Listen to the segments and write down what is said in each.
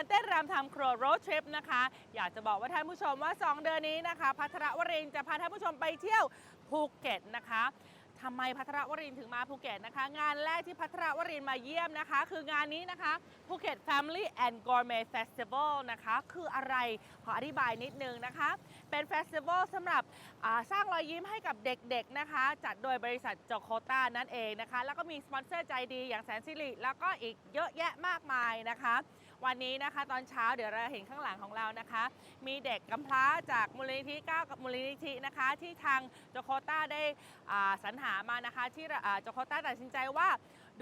การเต้นรำทำครัวโรดทริปนะคะ อยากจะบอกว่าท่านผู้ชมว่า 2 เดือนนี้นะคะพัทรวรินทร์จะพาท่านผู้ชมไปเที่ยวภูเก็ตนะคะทำไมพัทรวรินทร์ถึงมาภูเก็ตนะคะ งานแรกที่พัทรวรินทร์มาเยี่ยมนะคะ คืองานนี้นะคะภูเก็ต Family and Gourmet Festival นะคะ คืออะไรขออธิบายนิดนึงนะคะ เป็นเฟสติวัลสำหรับสร้างรอยยิ้มให้กับเด็กๆนะคะ จัดโดยบริษัทจโคต้านั่นเองนะคะ แล้วก็มีสปอนเซอร์ใจดีอย่างแสนสิริแล้วก็อีกเยอะแยะมากมายนะคะ วันนี้นะคะตอนเช้าเดี๋ยวเราเห็นข้างหลังของเรานะคะ มีเด็กกำพร้าจากมูลนิธิ9กับมูลนิธินะคะ ที่ทางโจโคต้าได้สรรหามานะคะ ที่โจโคต้าตัดสินใจว่า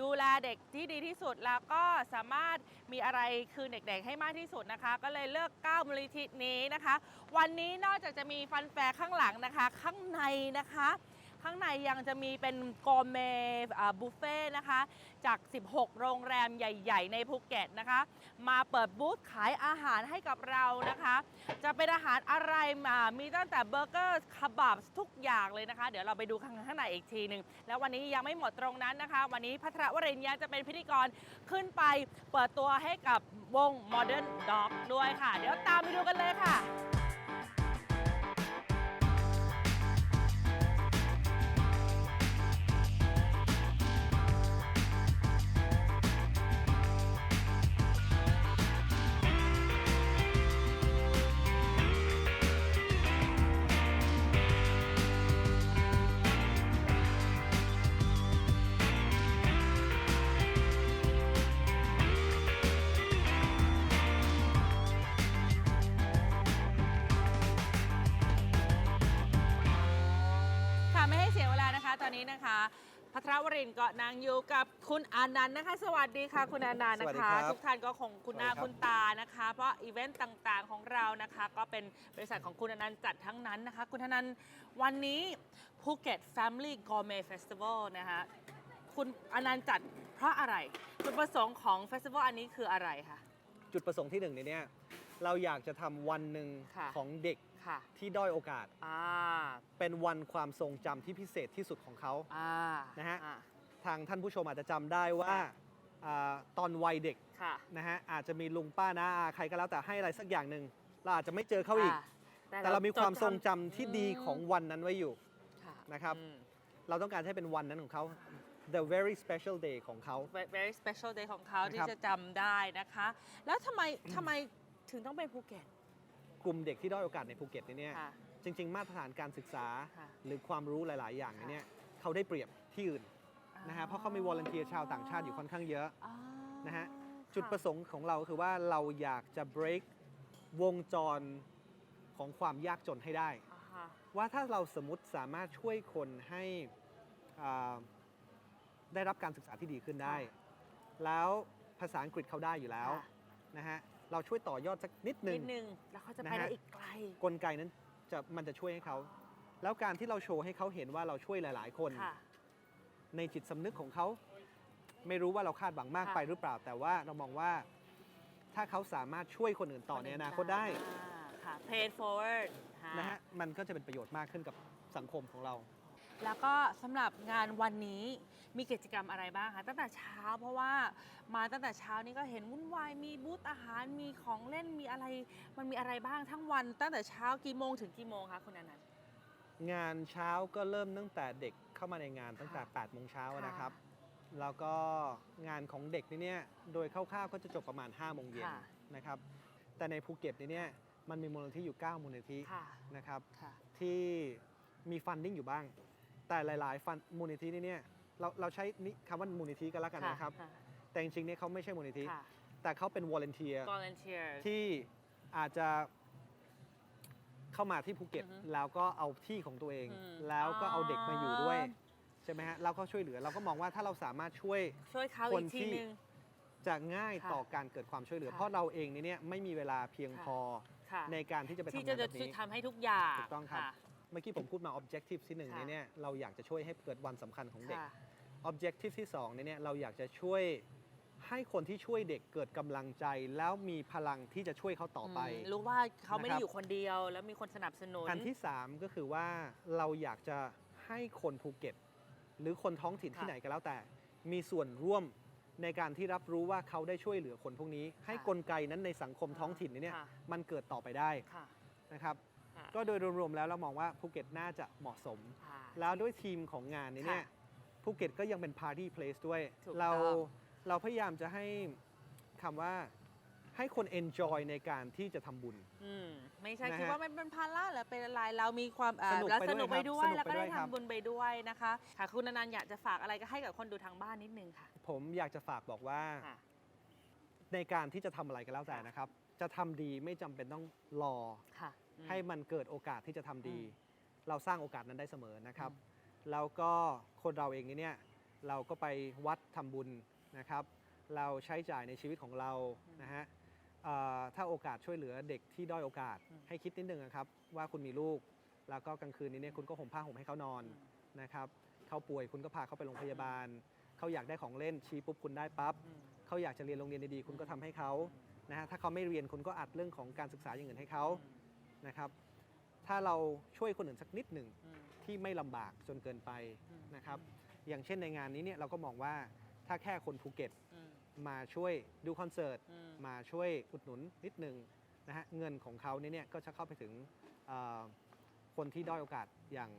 ดูแลเด็กที่ดีที่สุดแล้วก็สามารถมีอะไรคืนเด็กๆ ให้มากที่สุดนะคะ ก็เลยเลือก9มูลนิธินี้นะคะ วันนี้นอกจากจะมีฟันแฟร์ข้างหลังนะคะ ข้างในนะคะ ข้างในยังจะมีเป็นโกเมบุฟเฟ่นะคะ จาก 16 โรงแรมใหญ่ ๆ ในภูเก็ตนะคะ มาเปิดบูธขายอาหารให้กับเรานะคะ จะเป็นอาหารอะไรมามีตั้งแต่เบอร์เกอร์คาบับทุกอย่างเลยนะคะ เดี๋ยวเราไปดูข้างข้างในอีกทีหนึ่งแล้ววันนี้ยังไม่หมดตรงนั้นนะคะ วันนี้พัทรวรินยังจะเป็นพิธีกรขึ้นไปเปิดตัวให้กับวง Modern Dog ด้วยค่ะ เดี๋ยวตามไปดูกันเลยค่ะ นนี้นะคะพัทรวรินทร์ก็นางอยู่กับคุณอานันต์นะคะ สวัสดีค่ะคุณอานันต์สวันะสดีคะ ครับทุกท่านก็คงคุณหน้าสวัสดีครับ คุณตานะคะ เพราะอีเวนต์ต่างๆของเรานะคะ ก็เป็นบริษัทของคุณอนันต์จัดทั้งนั้นนะคะ คุณอนันต์วันนี้ภูเก็ต Family Gourmet Festival นะคะคุณอนันต์จัดเพราะอะไรจุดประสงค์ของเฟสติวัลอันนี้คืออะไรคะ จุดประสงค์ที่หนึ่งในเนี้ยเราอยากจะทำวันหนึ่งค่ะ ของเด็ก ค่ะ ที่ด้อยโอกาส อ่า เป็นวันความทรงจำที่พิเศษที่สุดของเขา อ่า นะฮะอ่าทางท่านผู้ชมอาจจะจำได้ว่าอ่าตอนวัยเด็กค่ะนะฮะอาจจะมีลุงป้าน้าอาใครก็แล้วแต่ให้อะไรสักอย่างหนึ่งเราอาจจะไม่เจอเขาอีก อ่าแต่เรามีความทรงจำที่ดีมของวันนั้นไว้อยู่ ค่ะนะครับ อืม เราต้องการให้เป็นวันนั้นของเขา the very special day ของเขา very special day ของเขานะครับที่จะจำได้นะคะ แล้วทำไมทำไมถึงต้องเป็นภูเก็ต กลุ่มเด็กที่ด้อยโอกาสในภูเก็ตเนี่ยค่ะ จริง ๆ มาตรฐานการศึกษาค่ะหรือความรู้หลาย ๆ อย่างค่ะ เนี่ยเขาได้เปรียบที่อื่นนะฮะเพราะเขามีวอลเนเทียชาวต่างชาติอยู่ค่อนข้างเยอะอ๋อนะฮะ ค่จุดประสงค์ของเราคือว่าเราอยากจะ break วงจรของความยากจนให้ได้ อ่าฮะว่าถ้าเราสมมติสามารถช่วยคนให้อ่าได้รับการศึกษาที่ดีขึ้นได้ แล้วภาษาอังกฤษเขาได้อยู่แล้วค่ะนะฮะ เราช่วยต่อยอดสักนิดหนึ่นิง ดนึง แล้วเขาจะไปนะฮะ ได้อีกไกล กลไกนั้นจะมันจะช่วยให้เขา แล้วการที่เราโชว์ให้เขาเห็นว่าเราช่วยหลาย ๆ คน ค่ะ ในจิตสำนึกของเขา ไม่รู้ว่าเราคาดหวังมากค่ะ ไปหรือเปล่า แต่ว่าเรามองว่าถ้าเขาสามารถช่วยคนอื่นต่อในอนาคตได้อ่าค่ะ pay it forward ค่นะฮะมันก็จะเป็นประโยชน์มากขึ้นกับสังคมของเรา แล้วก็สำหรับงานวันนี้มีกิจกรรมอะไรบ้างคะตั้งแต่เช้าเพราะว่ามาตั้งแต่เช้านี้ก็เห็นวุ่นวายมีบูธอาหารมีของเล่นมีอะไร มันมีอะไรบ้างทั้งวัน ตั้งแต่เช้ากี่โมงถึงกี่โมงคะคุณอนันต์ งานเช้าก็เริ่มตั้งแต่เด็กเข้ามาในงานตั้งแต่ค่ะ8โมงเช้าค่ะ นะครับ แล้วก็งานของเด็กนี่เนี่ยโดยคร่าวๆก็จะจบประมาณ5โมงเย็นค่ะ นะครับ แต่ในภูเก็ตนี่เนี่ยมันมีมูลนิธิอยู่ 9 มูลนิธิค่ะนะครับ ค่ะ ที่มีฟันดิ้งอยู่บ้าง แต่หลาย ๆ ฟันมูลนิธินี่เนี่ยเราเราใช้นิคำว่ามูลนิธิกันแล้วกันนะครับค่ะแต่จริงๆเนี่ยเขาไม่ใช่มูลนิธิ ค่ะ แต่เขาเป็นวอลเนเทีย volunteer ที่อาจจะเข้ามาที่ภูเก็ต อือฮึแล้วก็เอาที่ของตัวเอง อืมแล้วก็เอาเด็กมาอยู่ด้วย อ๋อ ใช่ไหมฮะเราก็ช่วยเหลือ เราก็มองว่าถ้าเราสามารถช่วย ช่วยเขาคอีนกทีที่นึง จะง่ายค่ะต่อการเกิดความช่วยเหลือ ค่ะเพราะเราเองเนี่ยไม่มีเวลาเพียงค่ะ พอค่ะในการที่จะไปทำที่งาจะนแบจะบนี้ ทำให้ทุกอย่างถูกต้องครับะ เมื่อกี้ผมพูดมา objective ที่หนึ่งค่ะ เนี่ยเราอยากจะช่วยให้เกิดวันสำคัญของเด็ก ค่ะ objective ที่2เนี่ยเราอยากจะช่วยให้คนที่ช่วยเด็กเกิดกำลังใจ แล้วมีพลังที่จะช่วยเขาต่อไป มรู้ว่าเขาไม่ได้นะครับ อยู่คนเดียว แล้วมีคนสนับสนุน อันที่ 3 ก็คือว่าเราอยากจะให้คนภูเก็ต หรือคนท้องถิ่นค่ะที่ไหนก็แล้วแต่ มีส่วนร่วมในการที่รับรู้ว่าเขาได้ช่วยเหลือคนพวกนี้ ให้ค่ะกลไกนั้นในสังคมท้องถิ่นเนี่ยค่ะมันเกิดต่อไปได้ค่ะ นะครับค่ะ ก็โดยรวมๆแล้วเรามองว่าภูเก็ตน่าจะเหมาะสมค่ะแล้วด้วยทีมของงานนี้เนี่ยค่ะภูเก็ตก็ยังเป็น Party Place ด้วยถูกเราต้องเราพยายามจะให้คำว่าให้คน enjoy ในการที่จะทำบุญอืมไม่ใช่นะฮะคิดว่ามันเป็นภาระหรือเป็นอะไร เรามีความเอ่อสนุกแล้วไปสนุกด้วยไปครับด้วยสนุกแล้วก็ไปด้ได้วยครับทำบุญไปด้วยนะคะค่ะคุณอนันต์อยากจะฝากอะไรก็ให้กับคนดูทางบ้านนิดนึงค่ะ ผมอยากจะฝากบอกว่าค่ะในการที่จะทำอะไรก็แล้วแต่นะครับ จะทำดีไม่จำเป็นต้องรอค่ะอืม ให้มันเกิดโอกาสที่จะทำดีอืมเราสร้างโอกาสนั้นได้เสมอนะครับอืแล้วก็คนเราเองเนี่ยเราก็ไปวัดทำบุญนะครับ เราใช้จ่ายในชีวิตของเรานะฮะเอ่อถ้าโอกาสช่วยเหลือเด็กที่ด้อยโอกาสให้คิดนิดนึงนะครับ ว่าคุณมีลูก แล้วก็กลางคืนนี้เนี่ยคุณก็ห่มผ้าห่มให้เขานอนอืมนะครับเขาป่วยคุณก็พาเขาไปโรงพยาบาลเขาอยากได้ของเล่นชี้ปุ๊บคุณได้ปั๊บอืมเขาอยากจะเรียนโรงเรียนดีๆคุณก็ทำให้เขานะฮะถ้าเขาไม่เรียนคุณก็อัดเรื่องของการศึกษาอย่างอื่นให้เขา นะครับ ถ้าเราช่วยคนอื่นสักนิดหนึ่งอืมที่ไม่ลำบากจนเกินไปอืมนะครับ อย่างเช่นในงานนี้เนี่ยเราก็มองว่าถ้าแค่คนภูเก็ตอืมมาช่วยดูคอนเสิร์ตอืมมาช่วยอุดหนุนนิดหนึ่งนะฮะเงินของเขาเนี่ยเนี่ยก็จะเข้าไปถึงเอ่อคนที่ด้อยโอกาสอย่าง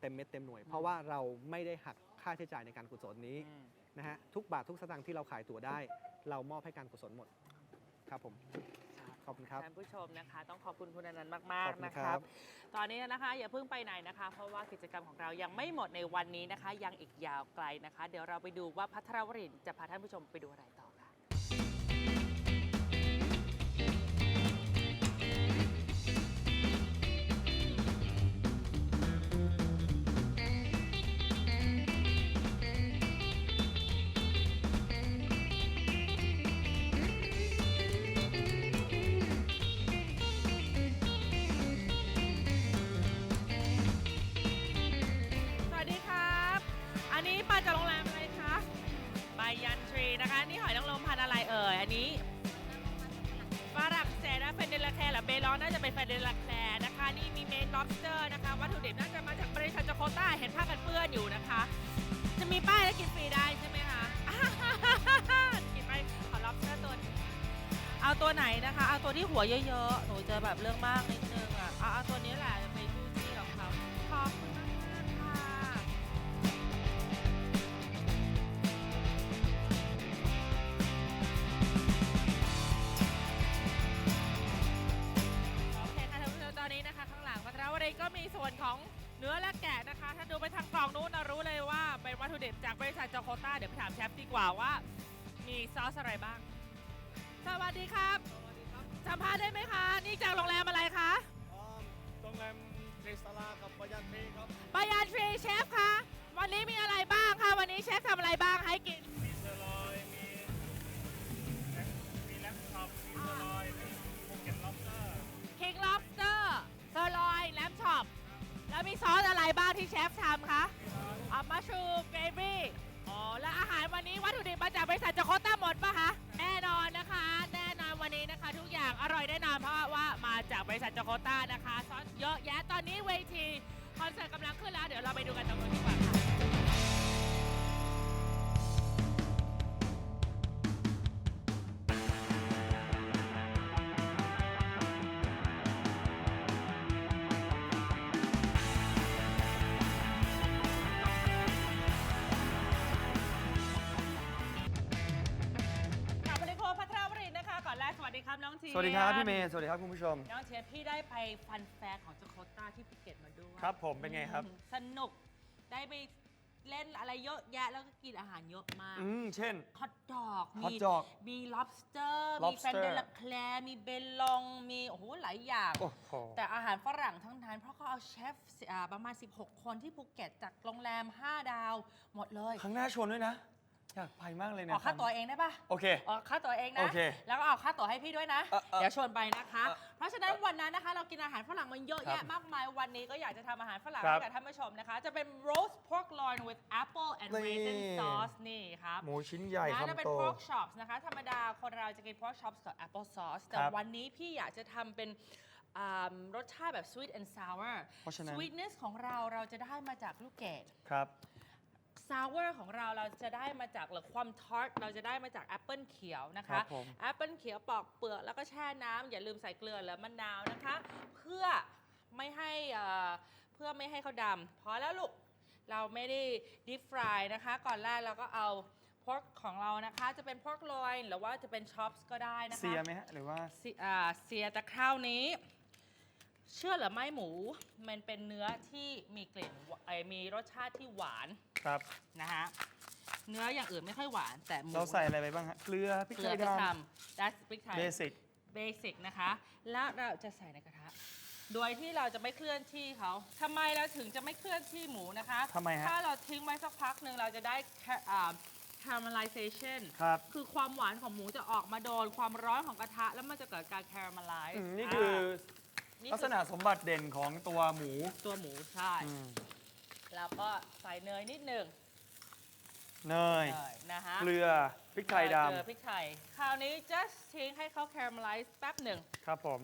เต็มเม็ดเต็มหน่วย เพราะว่าเราไม่ได้หักค่าใช้จ่ายในการกุศลนี้อืมนะฮะทุกบาททุกสตางค์ที่เราขายตั๋วได้ เรามอบให้การกุศลหมดครับผม ขอบคุณครับ ท่านผู้ชมนะคะ ต้องขอบคุณคุณอนันต์ขมากอบคุณๆนะคครัรับ บ ตอนนี้นะคะ อย่าเพิ่งไปไหนนะคะ เพราะว่ากิจกรรมของเรายังไม่หมดในวันนี้นะคะ ยังอีกยาวไกลนะคะ เดี๋ยวเราไปดูว่าพัทรวรินทร์จะพาท่านผู้ชมไปดูอะไรต่อะนี่หอยนางรมพันธุ์อะไรเอ่ย อันนี้ฝรั่งเศสนะเฟนเดลแคร์หรือเบลอนน่าจะเป็นเฟนเดลแคร์นะคะ นี่มีเมน lobster นะคะ วัตถุดิบน่าจะมาจากบริษัทจโคต้า เห็นผ้ากันเปื้อนอยู่นะคะ จะมีป้ายแล้วกินฟรีได้ใช่ไหมคะกินไปขอ lobster ตัวหนึงเอาตัวไหนนะคะ เอาตัวที่หัวเยอะๆ หนูจะแบบเรื่องมากนิดนึงอะ เอาเอาตัวนี้แหละ เนื้อและแกะนะคะ ถ้าดูไปทางกล่องนู้นนะรู้เลยว่าเป็นวัตถุดิบจากบริษัทจโคต้าเดี๋ยวไปถามเชฟดีกว่าว่า มีซอสอะไรบ้าง สวัสดีครับสัมภาษณ์ได้ไหมคะ นี่จากโรงแรมอะไรคะอ่าโรงแรมเทสลากับบายันเทครับ บายาทรีเชฟคะวันนี้มีอะไรบ้างคะวันนี้เชฟทำอะไรบ้างให้กิน แล้วมีซอสอะไรบ้างที่เชฟทำคะอ่ามัชรูมเกรวี่อ๋อ แล้วอาหารวันนี้วัตถุดิบมาจากบริษัทจโคต้าหมดปะคะ แน่นอนนะคะ แน่นอนวันนี้นะคะ ทุกอย่างอร่อยแน่นอนเพราะว่ามาจากบริษัทจโคต้านะคะ ซอสเยอะแยะ ตอนนี้เวทีคอนเสิร์ตกำลังขึ้นแล้ว เดี๋ยวเราไปดูกันตรงนู้นดีกว่าค่ะ วัสดีครับพี่เมย์สวัสดีครับคุณผู้ชม น้องเชฟพี่ได้ไปฟันแฟร์ของจโคต้าที่ภูเก็ตมาด้วยครับผมเป็นไงครับอืมสนุกได้ไปเล่นอะไรเยอะแยะแล้วก็กินอาหารเยอะมากอืมเช่น ฮอทดอก hot dog มี lobster มี lobster แฟนเดลแคลร์มีเบลลอง มีโอ้โหหลายอย่าง โอ้โห แต่อาหารฝรั่งทั้งนั้น เพราะเขาเอาเชฟอ่าประมาณ 16 คนที่ภูเก็ตจากโรงแรม 5 ดาว หมดเลย ครั้งหน้าชวนด้วยนะ อยากไปมากเลยนะออกค่าตัวเองได้ปะโอเค ออกค่าตั๋วเองนะ โอเคแล้วก็ออกค่าตั๋วให้พี่ด้วยนะ เออเออเดี๋ยวชวนไปนะคะ เออเพราะฉะนั้นวันนั้นนะคะ เรากินอาหารฝรั่งมันเยอะครับแยะมากมาย วันนี้ก็อยากจะทำอาหารฝรั่งครัให้บกับท่านผู้ชมนะคะ จะเป็น roast pork loin with apple and นี่ raisin sauce นี่ครับ หมูชิ้นใหญ่นะจะเป็นคำโต pork chops นะคะ ธรรมดาคนเราจะกิน pork chops กับ apple sauce แต่ครับวันนี้พี่อยากจะทำเป็นอ่ารสชาติแบบ sweet and sour เพราะฉะนั้น sweetness ของเราเราจะได้มาจากลูกเกด ครับ ซาวเวอร์ของเราเราจะได้มาจากหรือความทาร์ตเราจะได้มาจากแอปเปิลเขียวนะครัคะบผม แอปเปิลเขียวปอกเปลือกแล้วก็แช่น้ำอย่าลืมใส่เกลือและมะนาวนะคะ เพื่อไม่ให้เอ่อเพื่อไม่ให้เขาดำพอแล้วลูก เราไม่ได้ดิฟฟรายนะคะ ก่อนแรกเราก็เอาพอกของเรานะคะ จะเป็นพอกลอยหรือว่าจะเป็นช็อปส์ก็ได้นะคะ เสียไหมฮะหรือว่า เสียอ่าเสียแต่คราวนี้ เชื่อหรือไม่หมู มันเป็นเนื้อที่มีกลิ่นหวไอยมีรสชาติที่หวานครับ นะคะเนื้ออย่างอื่นไม่ค่อยหวานแต่หมูเราใส่อะไรไปบ้างฮะเกลือพริกเกลืไทอยพริกดไทย that's พริกไทำยเบสิกเบสิกนะคะ แล้วเราจะใส่ในกระทะ โดยที่เราจะไม่เคลื่อนที่เขาทำไมเราถึงจะไม่เคลื่อนที่หมูนะคะ ทำไมฮะถ้าเราทิ้งไว้สักพักหนึ่งเราจะได้ ca- อ่า caramelization ครับ คือความหวานของหมูจะออกมาโดนความร้อนของกระทะ แล้วมันจะเกิดการ caramelize อืมนี่คือ นี่ลักษณะสมบัติเด่นของตัวหมูตัวหมูใช่ อืมแล้วก็ใส่เนยนิดหนึ่งเนย เนยนะคะเกลือพริกไทยดเกลือพริกไทยคราวนี้ just ทิ้งให้เขา caramelize แป๊บหนึ่งำครับผม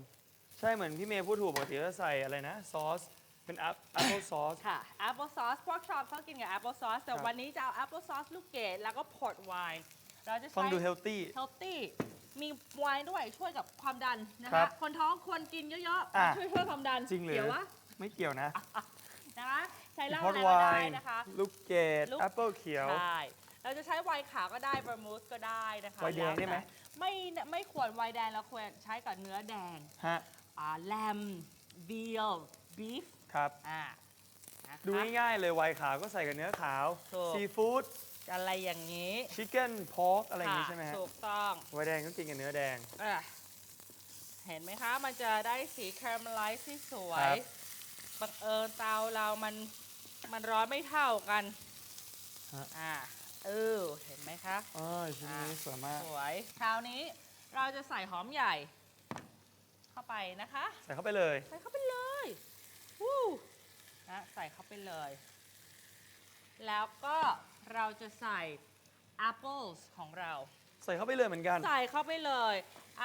ใช่เหมือนพี่เมย์พูดถูกปกติจะใส่อะไรนะ ซอส เป็นแอปแอปเปิลซอส ค่ะ apple sauce พวกชอบชอบกินกับ apple sauce แต่ครับ วันนี้จะเอา apple sauce ลูกเกดแล้วก็ port wine เราจะฟังใช้ดูเฮลตี้ healthy มีไวน์ด้วยช่วยกับความดันนะครัคะบคนท้องควรกินเยอะอะๆช่วยช่วยความดันจริงหรือ เดี๋ยววะไม่เกี่ยวนะนะคะใช้เหล้าพออะดไรไวก็ได้น์นะคะ ลูกเกดลูก แอปเปิลเขียว ใช่เราจะใช้ไวน์ขาวก็ได้บรมูสก็ได้นะคะไวน์แดงได้ไหมแล้วแต่ไม่ไม่ควรไวน์แดงเราควรใช้กับเนื้อแดงฮะอ่าแลมบีลบีฟครับ อ่านะคะ ดูง่ายๆเลยไวน์ขาวก็ใส่กับเนื้อขาว ถูก ซีฟู้ด อะไรอย่างนี้ชิคเก้นพอกอะไรอย่างงี้ค่ะใช่ไหมฮะถูกต้องไวน์แดงก็กินกับเนื้อแดง อะเห็นไหมคะ มันจะได้สีคาราเมลไลซ์ที่สวครัยบบังเอิญเตาเรามันมันร้อนไม่เท่ากันฮะ อ่าเออเห็นไหมคะอ๋อชิ้นนี้สวยมากสวยคราวนี้เราจะใส่หอมใหญ่ เข้าไปนะคะ ใส่เข้าไปเลย ใส่เข้าไปเลยวู้นะใส่เข้าไปเลย แล้วก็ เราจะใส่ apples ของเรา ใส่เข้าไปเลยเหมือนกัน ใส่เข้าไปเลย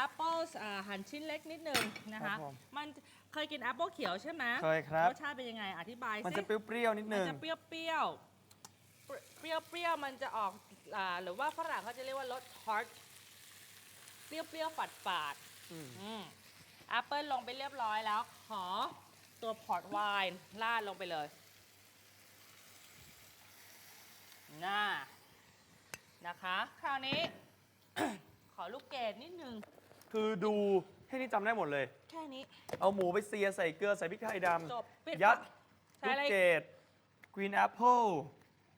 apples อ่าหั่นชิ้นเล็กนิดนึงนะครัคะ บผมมันเคยกิน apple เขียวใช่ไหมเคยครับ รสชาติเป็นยังไงอธิบายสิ มันจะเปรี้ยวๆนิดมันึนง จะเปรี้ยวเปรี้ยวๆเปรี้ยวเปรี้ยวๆมันจะออกอ่าหรือว่าฝรั่งเขาจะเรียกว่ารส tart เปรี้ยวเปรี้ยวฝาดฝาดๆอืม อืมแอปเปิลลงไปเรียบร้อยแล้ว ขอตัวพอร์ตไวน์ราดลงไปเลย น่านะคะ คราวนี้ ขอลูกเกดนิดนึง คือดูแค่นี้จำได้หมดเลย แค่นี้ เอาหมูไปเซียใส่เกลือใส่พริกไทยดจบปิดำยัดใช้ลูกอะไร เกดกรีนแอปเปิล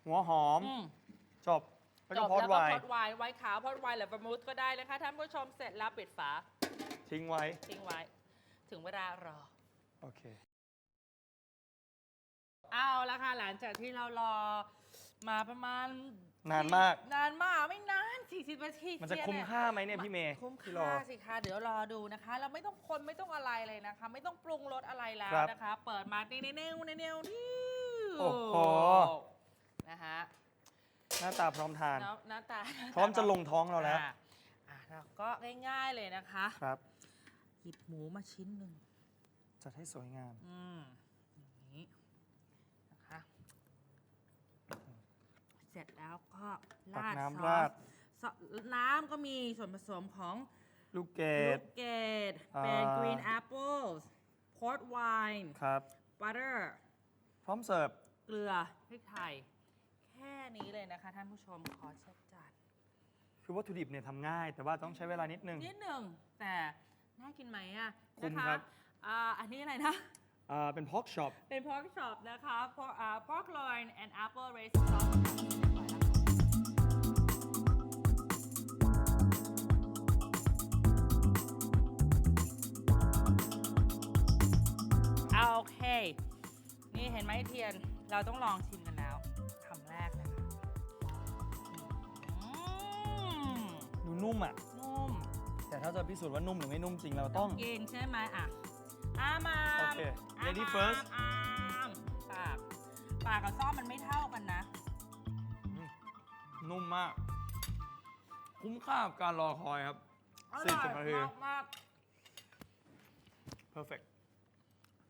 หัวหอม อืม จบ แล้วจก็บพอดแล้วไวก็พน์อร์ตไวน์ไวน์ขาวพอร์ตไวน์หรือประมูดก็ได้นะคะท่านผู้ชมเสร็จแล้วปิดฝาทิ้งไว้ ทิ้งไว้ ถึงเวลารอ โอเค เอาละค่ะหลังจากที่เรารอ มาประมาณนานมาก นานมากไม่นาน 40นาทีมันจะเยคุ้มเยค่าไหมเนี่ยพี่เมย์คุ้มที่รอ ค่าสิคะเดี๋ยวรอดูนะคะเราไม่ต้องคนไม่ต้องอะไรเลยนะคะ ไม่ต้องปรุงรสอะไรแล้วครับนะคะ เปิดมาเนวเนวเนวเนวนี่โอ้โห นะคะหน้าตาพร้อมทาน แล้วหน้าตาพร้อมจะลงท้องเราแล้ว อะอะเราก็ง่ายๆเลยนะคะ ครับ หยิบหมูมาชิ้นหนึ่งจัดให้สวยงาม อืมอย่างนี้นะคะ เสร็จแล้วก็ตักราดน้ำซอราสด ซอสน้ำก็มีส่วนผสมของลูกเกลูด กเกดเป็นอ่า green apples port wine ครับ butter พร้อมเสิร์ฟ เกลือพริกไทย แค่นี้เลยนะคะ ท่านผู้ชมขอเช็ดจานคือวัตถุดิบเนี่ยทำง่าย แต่ว่าต้องใช้เวลานิดนึง นิดหนึ่งแต่น่ากินไหมอะคุ้มนะคะครับ อ่าอันนี้อะไรนะ อ่าเป็นพอกช็อป เป็น pork chop นะคะ pork, อ่า pork loin and apple raisin sauce ห็นไหมเทียน เราต้องลองชิมกันแล้วคำแรกนะคะอืมดูนุ่มอะ นุ่มแต่ถ้าจะพิสูจน์ว่านุ่มหรือไม่นุ่มจริงเราต้อง กินใช่ไหมอะอามาโอเคอาม Lady first อามปาก ปากกับซ่อมมันไม่เท่ากันนะนุ่มมาก คุ้มค่ากับการรอคอยครับอสี่ร่อยสิบนาที มากมาก perfect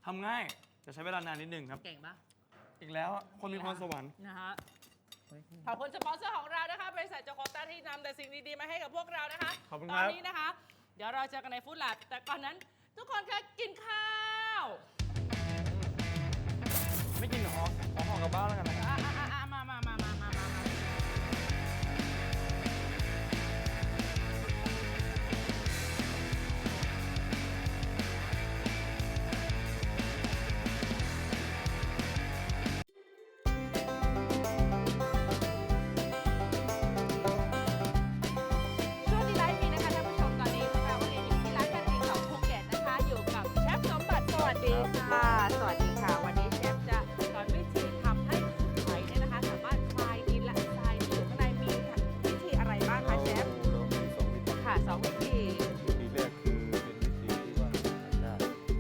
ทำง่าย จะใช้เวลานานนิดนึงครับ เก่งปะอีกแล้วอะคนมีพรสวรรค์ นะฮะ ขอบคุณสปอนเซอร์ของเรานะคะ บริษัทโจโคต้าที่นำแต่สิ่งดี ๆ มาให้กับพวกเรานะคะขอบคุณตคอรันบนี้นะคะ เดี๋ยวเราเจอกันในฟู้ดแลบแต่ก่อนนั้น ทุกคนคะกินข้าว ไม่กินหอมขอห่อกลับบ้านแล้วกันนะอะอะอะ วัสดีค่ะ สวัสดีค่ะ วันนี้เชฟจะสอนวิธีทำให้หอยเนี่ยนะคะ สามารถคลายดินและทรายที่อยู่ข้างในมีวิธีอะไรบ้างคะเชฟ เรามีสองวิธีค่ะสองวิธีวิธีแรกคือเป็นวิธีที่ว่า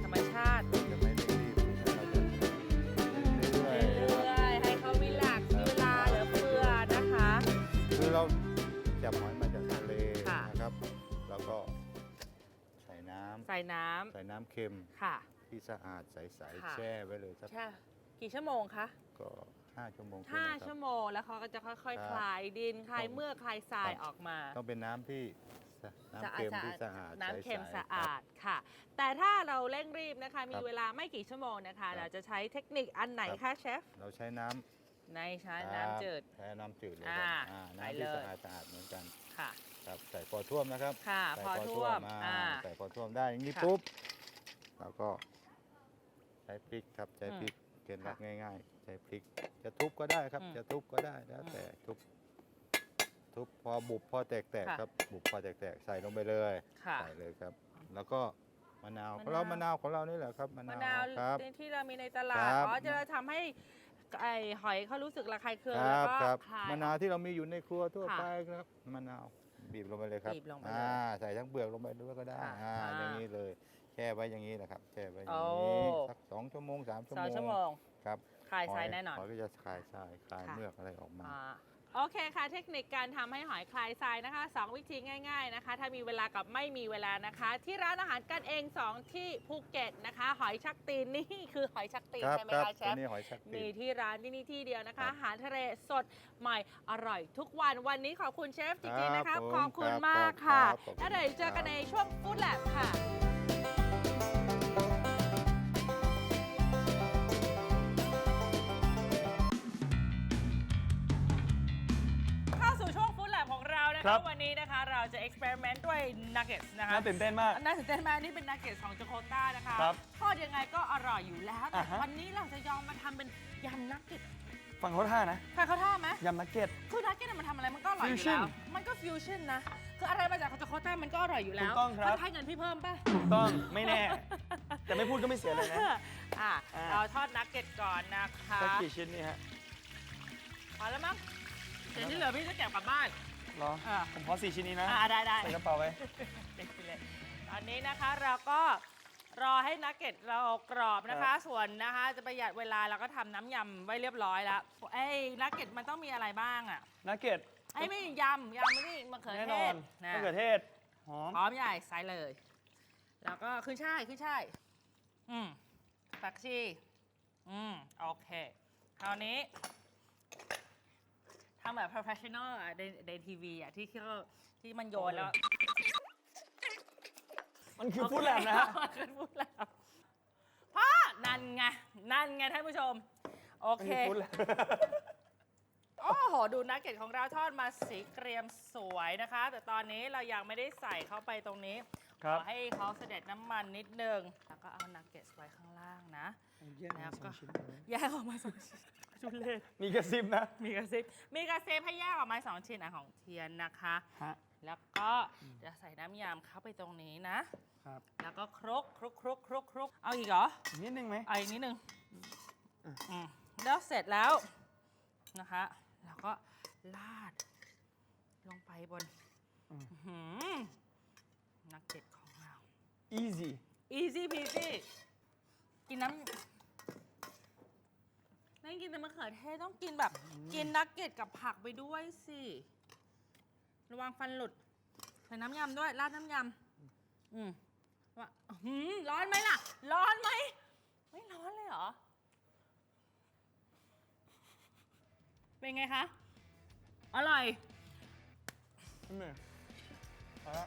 ธรรมชาติธรรมชาติจะไม่เร่งรีบเราจะเรื่อยเรื่อยๆให้เขาวิลากซ์มีเวลาเหลือเฟือนะคะ ๆคือเราจับหอยมาจากทะเลค่ะ นะครับ แล้วก็ใส่น้ำใส่น้ำใส่น้ำเค็ม ค่ะ ที่สะอาดใสค่ะ ๆแช่ไว้เลยสักแช่กี่ชั่วโมงคะก็ห้าชั่วโมงห้าขึ้นนะครับชั่วโมงแล้วเขาก็จะค่อยๆครัคบลายดินคลายต้องเมือกคลายทรายครับ ออกมาต้องเป็นน้ำที่สะสะน้ำอาดเค็มสะที่อาดสะอาดน้ำเค็มใๆสะครัอาบดค่ะ แต่ถ้าเราเร่งรีบนะคะ มีครับเวลาไม่กี่ชั่วโมงนะคะครับเราจะใช้เทคนิคอันไหนครัคะบเชฟ เราใช้น้ำในใช้ครับน้ำจืดใช้น้ำจืดเลยอ่าครับอ่าใส่น้ำที่เลย สะอาดสะอาดเหมือนกันค่ะ ครับใส่พอท่วมนะครับค่ะใส่พอท่วมอ่าอ่าใส่พอท่วมได้อย่างนี้ค่ะ ปุ๊บแล้วก็ใช้พริกครับใช้อืมพริกเคล็ดลับค่ะง่ายๆ ใช้พริก จะทุบก็ได้ครับอืมจะทุบก็ได้แล้วอืมแต่ทุบทุบพอบุบพอแตกๆค่ะครับบุบพอแตกๆใส่ลงไปเลยค่ะใส่เลยครับ แล้วก็มะนาวมะนาวของเรามะนาวของเรานี่แหละครับมะมะนาวนาวครับที่เรามีในตลาดครับอ๋อจะทำให้ไอหอยเขารู้สึกระคายเคืองคแล้วรับก็ครับคลายมะนาวที่เรามีอยู่ในครัวทั่วค่ะไปครับมะนาวบีบลงไปเลยครับบีบลงไปเลยอ่าใส่ทั้งเปลือกลงไปด้วยก็ได้ค่ะอ่าอ่าอย่างนี้เลยแช่ไว้อย่างนี้นะครับแช่ไว้อย่างโอ้นี้สักสองชั่วโมงสามชั่วสองโมงชั่วโมงครับคลายทรายหแน่นอน หอยก็จะคลายทรายคลายค่ะ เมือกอะไรออกมา อ่าโอเคค่ะ เทคนิคการทำให้หอยคลายทรายนะคะสองวิธีง่าย ๆนะคะ ถ้ามีเวลากับไม่มีเวลานะคะ ที่ร้านอาหารกันเองสองที่ภูเก็ตนะคะ หอยชักตีนนี่คือหอยชักตีนครับใช่ไหมครับคะเชตัวฟนี้หอยชักมีตีน ที่ร้านที่นี่ที่เดียวนะครัคะ บอาหารทะเลสดใหม่อร่อยทุกวันวันนี้ขอบคุณเชฟจริงๆนะคะครับผมขอบคุณครับมากครัค่ะบขอบคุณแล้วเดี๋ยวเจอกันครับ ในช่วงฟู้ดแลบค่ะ นะครัคะบวันนี้นะคะเราจะเอ็กซ์เพร์เมนต์ด้วยนักเก็ตนะคะน่าตื่นเต้นมาก น่าตื่นเต้นมากนี่เป็นนักเก็ตของจโคต้านะคะครับทอดยังไงก็อร่อยอยู่แล้วแต่อ่าฮะ วันนี้เราจะยอมมาทำเป็นยำนักเก็ตฟังเขาท่านะใครเขาท่าไหมยำนักเก็ต คือนักเก็ตมันทำอะไรมันก็อร่อยอยู่ Fusion แล้วมันก็ฟิวชั่นนะคืออะไรมาจากจโคต้ามันก็อร่อยอยู่แล้วถูกต้องครับเขาจะให้เงินพี่เพิ่มป่ะ ถูกต้องไม่แน่ แต่ไม่พูดก็ไม่เสียเลยนะ อะอ่าเราทอดนักเก็ตก่อนนะคะสักกี่ชิ้นนี่ฮะพอแล้วมั้งเดี๋ยวที่เหลือพี่จะเก็บกลับบ้าน เหรออ่าผมขอสี่ชิ้นนี้นะอ่าได้ได้ใส่กระเป๋าไว้ เด็กไปเลยตอนนี้นะคะเราก็รอให้นักเก็ตเรากรอบนะครัคะ บ ส่วนนะคะจะประหยัดเวลาเราก็ทำน้ำยำไว้เรียบร้อยแล้วไอ้นักเก็ตมันต้องมีอะไรบ้างอะนักเก็ตไอ้ไม่ยำยำไม่นี่มะเขือแน่เทนอศนนะมะเขือเทศหอม พร้อมใหญ่ใส่เลย แล้วก็ขึ้นช่ายขึ้นช่ายอืมผักชีอืมโอเคคราวนี้ ทำแบบ professional อะในในทีวีอะที่เขาที่มันโยนแล้วมันคือฟู้ดแลบนะฮะ มันคือฟู้ดแลบพ่อนั่นไง นั่นไงท่านผู้ชม โอมันเคคือฟู้ดแลบโอ้โห ดูนักเก็ตของเราทอดมาสีเกรียมสวยนะคะ แต่ตอนนี้เรายังไม่ได้ใส่เข้าไปตรงนี้ครัขบอให้เขาเสด็จน้ำมันนิดนึง แล้วก็เอานักเก็ตไว้ข้างล่างนะแล้วก็แยกออกมาสองชิ้น ชุดเล่นมีกระซิบนะ มีกระซิบมีกระซิบให้แยกออกมาสองชิ้นอะของเทียนนะคะ ฮะ แล้วก็จะใส่น้ำยำเข้าไปตรงนี้นะ ครับแล้วก็ครกครกครกครกครกเอาอีกเหรอ อีกนิดนึงไหม เอาอีกนิดนึงอืมแล้วเสร็จแล้วนะคะแล้วก็ลาดลงไปบนอื้อหือนักเก็ตของเรา easy easy peasy กินน้ำ นั่นกินแต่มะเขือเทศต้องกินแบบ กินนักเก็ตกับผักไปด้วยสิ ระวังฟันหลุด ใส่น้ำยำด้วย ราดน้ำยำ อืมว่าอื้อหือร้อนไหมล่ะ ร้อนไหม ไม่ร้อนเลยเหรอ เป็นไงคะ อร่อย พี่เมย์เอาละ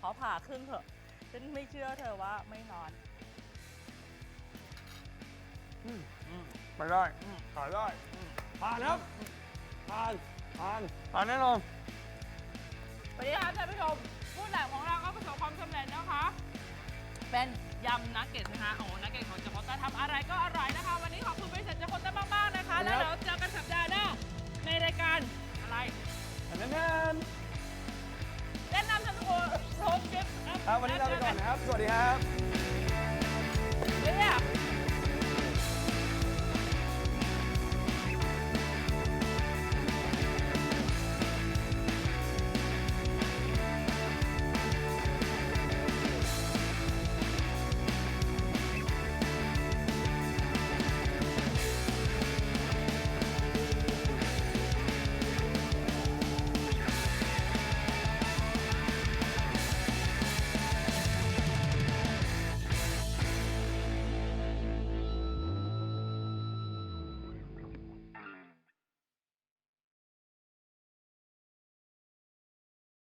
ขอผ่าครึ่งเถอะ ฉันไม่เชื่อเธอว่าไม่นอน ไปได้อืขายได้อืผ่านครับผ่านผ่านผ่านแน่นอน สวัสดีครับท่านผู้ชมผู้แหลกของเราก็ประสบความสำเร็จนะคะ เป็นยำนักเก็ตนะคะโอ้นักเก็ตของเจโคต้าทำอะไรก็อร่อยนะคะ วันนี้ขอบคุณบริษัทเจโคต้มากๆนะคะ แล้วเราเจอกันสัปดาห์หน้าในรายการอะไรแน่นอนแนะนำท่านผู้ชมคลิป ครับวันนี้ลาไปก่อนนะครับ สวัสดีครับ